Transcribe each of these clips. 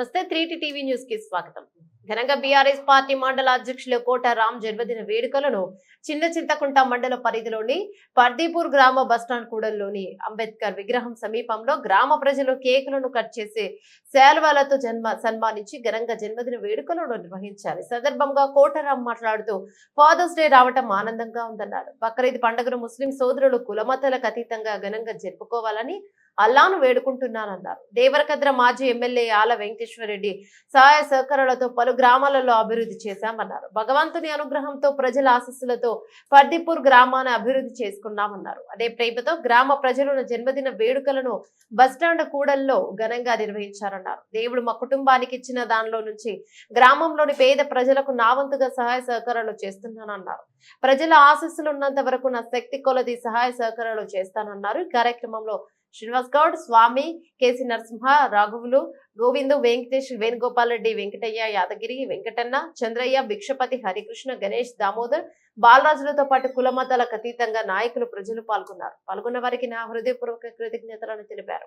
నమస్తే three TV న్యూస్కి స్వాగతం. ఘనంగా బీఆర్ఎస్ పార్టీ మండల అధ్యక్షులు కోట రామ్ జన్మదిన వేడుకలను చిన్న చింతకుంట మండల పరిధిలోని పర్దీపూర్ గ్రామ బస్టాండ్ కూడల్లోని అంబేద్కర్ విగ్రహం సమీపంలో గ్రామ ప్రజలు కేకులను కట్ చేసి శాల్వాలతో జన్మ సన్మానించి ఘనంగా జన్మదిన వేడుకలను నిర్వహించారు. సందర్భంగా కోటరామ్ మాట్లాడుతూ ఫాదర్స్ డే రావటం ఆనందంగా ఉందన్నారు. బక్రీద్ పండుగను ముస్లిం సోదరులు కులమతలకు అతీతంగా ఘనంగా జరుపుకోవాలని అల్లాను వేడుకుంటున్నానన్నారు. దేవరకద్ర మాజీ ఎమ్మెల్యే ఆల వెంకటేశ్వరరెడ్డి సహాయ సహకారాలతో పలు గ్రామాలలో అభివృద్ధి చేశామన్నారు. భగవంతుని అనుగ్రహంతో ప్రజల ఆశస్సులతో పర్దిపూర్ గ్రామాన్ని అభివృద్ధి చేసుకున్నామన్నారు. అదే ప్రేమతో గ్రామ ప్రజలను జన్మదిన వేడుకలను బస్టాండ్ కూడల్లో ఘనంగా నిర్వహించారన్నారు. దేవుడు మా కుటుంబానికి ఇచ్చిన దానిలో నుంచి గ్రామంలోని పేద ప్రజలకు నావంతుగా సహాయ సహకారాలు చేస్తున్నానన్నారు. ప్రజల ఆశస్సులు ఉన్నంత వరకు నా శక్తి కొలది సహాయ సహకారాలు చేస్తానన్నారు. ఈ కార్యక్రమంలో శ్రీనివాస్ గౌడ్ స్వామి కేసీ నరసింహ రాఘవులు గోవిందు వెంకటేష్ వేణుగోపాల్ రెడ్డి వెంకటయ్య యాదగిరి వెంకటన్న చంద్రయ్య భిక్షపతి హరికృష్ణ గణేష్ దామోదర్ బాలరాజులతో పాటు కుల అతీతంగా నాయకులు ప్రజలు పాల్గొన్నారు. పాల్గొన్న వారికి నా హృదయపూర్వక కృతజ్ఞతలను తెలిపారు.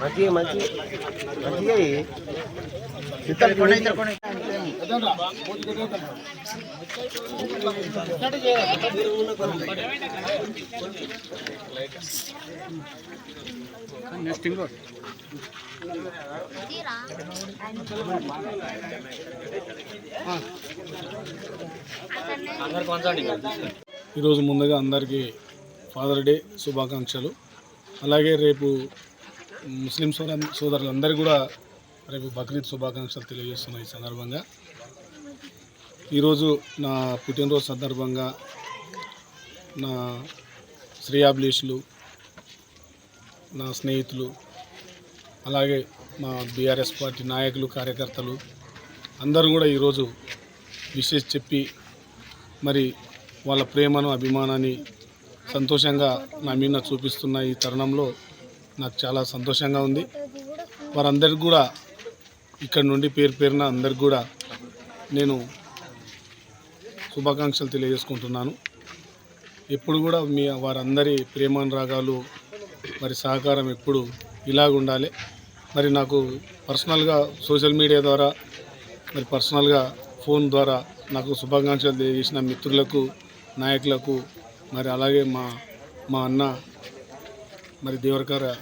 మంచిగా మంచి మంచిగా ఇయ్యి. ఈరోజు ముందుగా అందరికీ ఫాదర్ డే శుభాకాంక్షలు. అలాగే రేపు ముస్లిం సోదర సోదరులందరూ కూడా రేపు బక్రీద్ శుభాకాంక్షలు తెలియజేస్తున్నాయి ఈ సందర్భంగా. ఈరోజు నా పుట్టినరోజు సందర్భంగా నా శ్రేయాభిలేషులు నా స్నేహితులు అలాగే మా బీఆర్ఎస్ పార్టీ నాయకులు కార్యకర్తలు అందరూ కూడా ఈరోజు విశేష్ చెప్పి మరి వాళ్ళ ప్రేమను అభిమానాన్ని సంతోషంగా నా మీద చూపిస్తున్న ఈ తరుణంలో నాకు చాలా సంతోషంగా ఉంది. వారందరికి కూడా ఇక్కడ నుండి పేరు పేరున అందరికి కూడా నేను శుభాకాంక్షలు తెలియజేసుకుంటున్నాను. ఎప్పుడు కూడా మీ వారందరి ప్రేమానురాగాలు మరి సహకారం ఎప్పుడు ఇలాగ ఉండాలి. మరి నాకు పర్సనల్గా సోషల్ మీడియా ద్వారా మరి పర్సనల్గా ఫోన్ ద్వారా నాకు శుభాకాంక్షలు తెలియజేసిన మిత్రులకు నాయకులకు మరి అలాగే మా మా అన్న మరి దేవరకర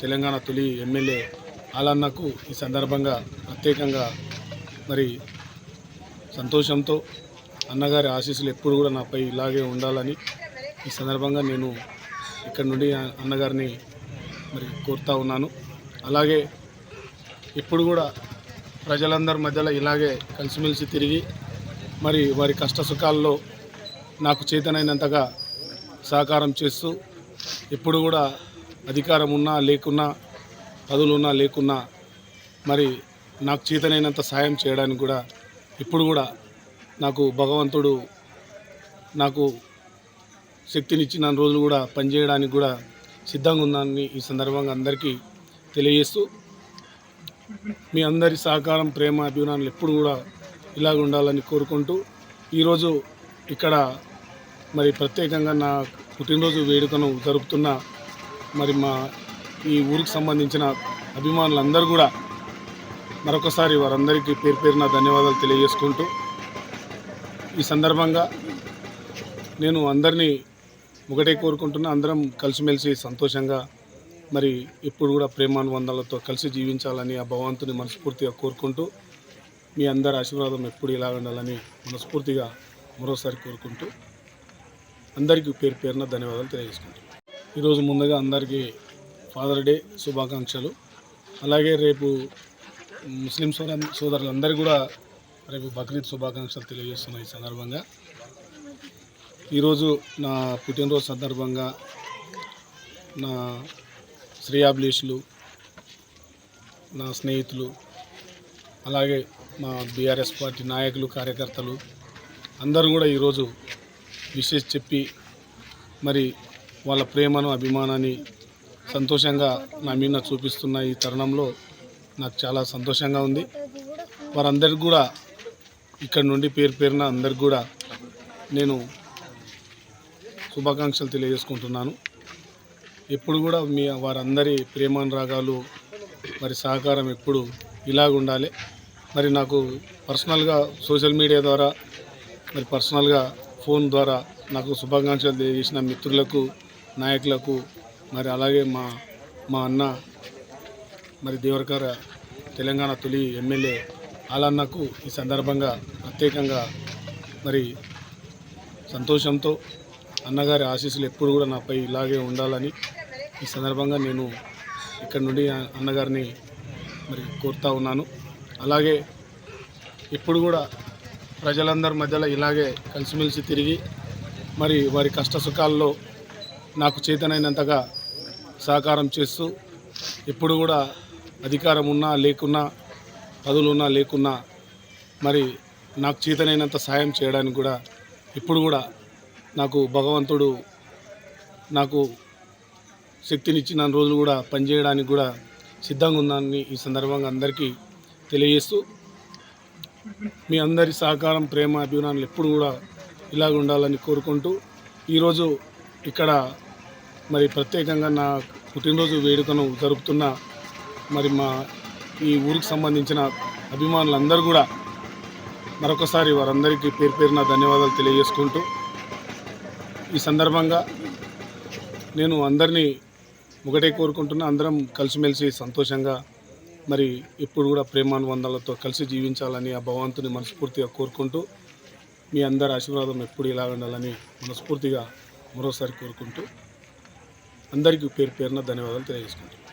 తెలంగాణ తొలి ఎమ్మెల్యే ఆలన్నకు ఈ సందర్భంగా ప్రత్యేకంగా మరి సంతోషంతో అన్నగారి ఆశీస్సులు ఎప్పుడు కూడా నాపై ఇలాగే ఉండాలని ఈ సందర్భంగా నేను ఇక్కడ నుండి అన్నగారిని మరి కోరుతా ఉన్నాను. అలాగే ఇప్పుడు కూడా ప్రజలందరి మధ్యలో ఇలాగే కలిసిమెలిసి తిరిగి మరి వారి కష్ట సుఖాల్లో నాకు చేతనైనంతగా సహకారం చేస్తూ ఎప్పుడు కూడా అధికారం ఉన్నా లేకున్నా పదులున్నా లేకున్నా మరి నాకు చేతనైనంత సాయం చేయడానికి కూడా ఇప్పుడు కూడా నాకు భగవంతుడు నాకు శక్తినిచ్చిన రోజులు కూడా పనిచేయడానికి కూడా సిద్ధంగా ఉందని ఈ సందర్భంగా అందరికీ తెలియజేస్తూ మీ అందరి సహకారం ప్రేమ అభిమానాలు ఎప్పుడు కూడా ఇలాగ ఉండాలని కోరుకుంటూ ఈరోజు ఇక్కడ మరి ప్రత్యేకంగా నా పుట్టినరోజు వేడుకను జరుపుతున్న మరి మా ఈ ఊరికి సంబంధించిన అభిమానులందరూ కూడా మరొకసారి వారందరికీ పేరు పేరున ధన్యవాదాలు తెలియజేసుకుంటూ ఈ సందర్భంగా నేను అందరినీ ఒకటే కోరుకుంటున్నా అందరం కలిసిమెలిసి సంతోషంగా మరి ఇప్పుడు కూడా ప్రేమానుబంధాలతో కలిసి జీవించాలని ఆ భగవంతుని మనస్ఫూర్తిగా కోరుకుంటూ మీ అందరి ఆశీర్వాదం ఎప్పుడు ఇలా ఉండాలని మనస్ఫూర్తిగా మరోసారి కోరుకుంటూ అందరికీ పేరు పేరున ధన్యవాదాలు తెలియజేసుకుంటాం ఈరోజు ముందుగా అందరికీ ఫాదర్ డే శుభాకాంక్షలు. అలాగే రేపు ముస్లిం సోదర సోదరులందరికీ కూడా రేపు బక్రీద్ శుభాకాంక్షలు తెలియజేస్తున్నాయి ఈ సందర్భంగా. ఈరోజు నా పుట్టినరోజు సందర్భంగా నా శ్రేయాభిలేషులు నా స్నేహితులు అలాగే మా బీఆర్ఎస్ పార్టీ నాయకులు కార్యకర్తలు అందరూ కూడా ఈరోజు విషెస్ చెప్పి మరి వాళ్ళ ప్రేమను అభిమానాన్ని సంతోషంగా నా మీద చూపిస్తున్న ఈ తరుణంలో నాకు చాలా సంతోషంగా ఉంది. వారందరికి కూడా ఇక్కడ నుండి పేరు పేరున అందరికి కూడా నేను శుభాకాంక్షలు తెలియజేసుకుంటున్నాను. ఎప్పుడు కూడా మీ వారందరి ప్రేమానురాగాలు మరి సహకారం ఎప్పుడు ఇలాగ ఉండాలి. మరి నాకు పర్సనల్గా సోషల్ మీడియా ద్వారా మరి పర్సనల్గా ఫోన్ ద్వారా నాకు శుభాకాంక్షలు తెలియజేసిన మిత్రులకు నాయకులకు మరి అలాగే మా మా అన్న మరి దేవరకర తెలంగాణ తొలి ఎమ్మెల్యే ఆలన్నకు ఈ సందర్భంగా ప్రత్యేకంగా మరి సంతోషంతో అన్నగారి ఆశీస్సులు ఎప్పుడు కూడా నాపై ఇలాగే ఉండాలని ఈ సందర్భంగా నేను ఇక్కడ నుండి అన్నగారిని మరి కోరుతా ఉన్నాను. అలాగే ఇప్పుడు కూడా ప్రజలందరి మధ్యలో ఇలాగే కలిసిమెలిసి తిరిగి మరి వారి కష్ట సుఖాల్లో నాకు చేతనైనంతగా సహకారం చేస్తూ ఎప్పుడు కూడా అధికారం ఉన్నా లేకున్నా పదులున్నా లేకున్నా మరి నాకు చేతనైనంత సాయం చేయడానికి కూడా ఇప్పుడు కూడా నాకు భగవంతుడు నాకు శక్తినిచ్చిన రోజులు కూడా పనిచేయడానికి కూడా సిద్ధంగా ఉందని ఈ సందర్భంగా అందరికీ తెలియజేస్తూ మీ అందరి సహకారం ప్రేమ అభిమానాలు ఎప్పుడు కూడా ఇలాగ ఉండాలని కోరుకుంటూ ఈరోజు ఇక్కడ మరి ప్రత్యేకంగా నా పుట్టినరోజు వేడుకను జరుపుతున్న మరి మా ఈ ఊరికి సంబంధించిన అభిమానులందరూ కూడా మరొకసారి వారందరికీ పేరు పేరున ధన్యవాదాలు తెలియజేసుకుంటూ ఈ సందర్భంగా నేను అందరినీ ఒకటే కోరుకుంటున్నా అందరం కలిసిమెలిసి సంతోషంగా మరి ఎప్పుడు కూడా ప్రేమానుబంధాలతో కలిసి జీవించాలని ఆ భగవంతుని మనస్ఫూర్తిగా కోరుకుంటూ మీ అందరి ఆశీర్వాదం ఎప్పుడు ఇలా ఉండాలని మనస్ఫూర్తిగా మరోసారి కోరుకుంటూ అందరికీ పేరు పేరున ధన్యవాదాలు తెలియజేసుకుంటాను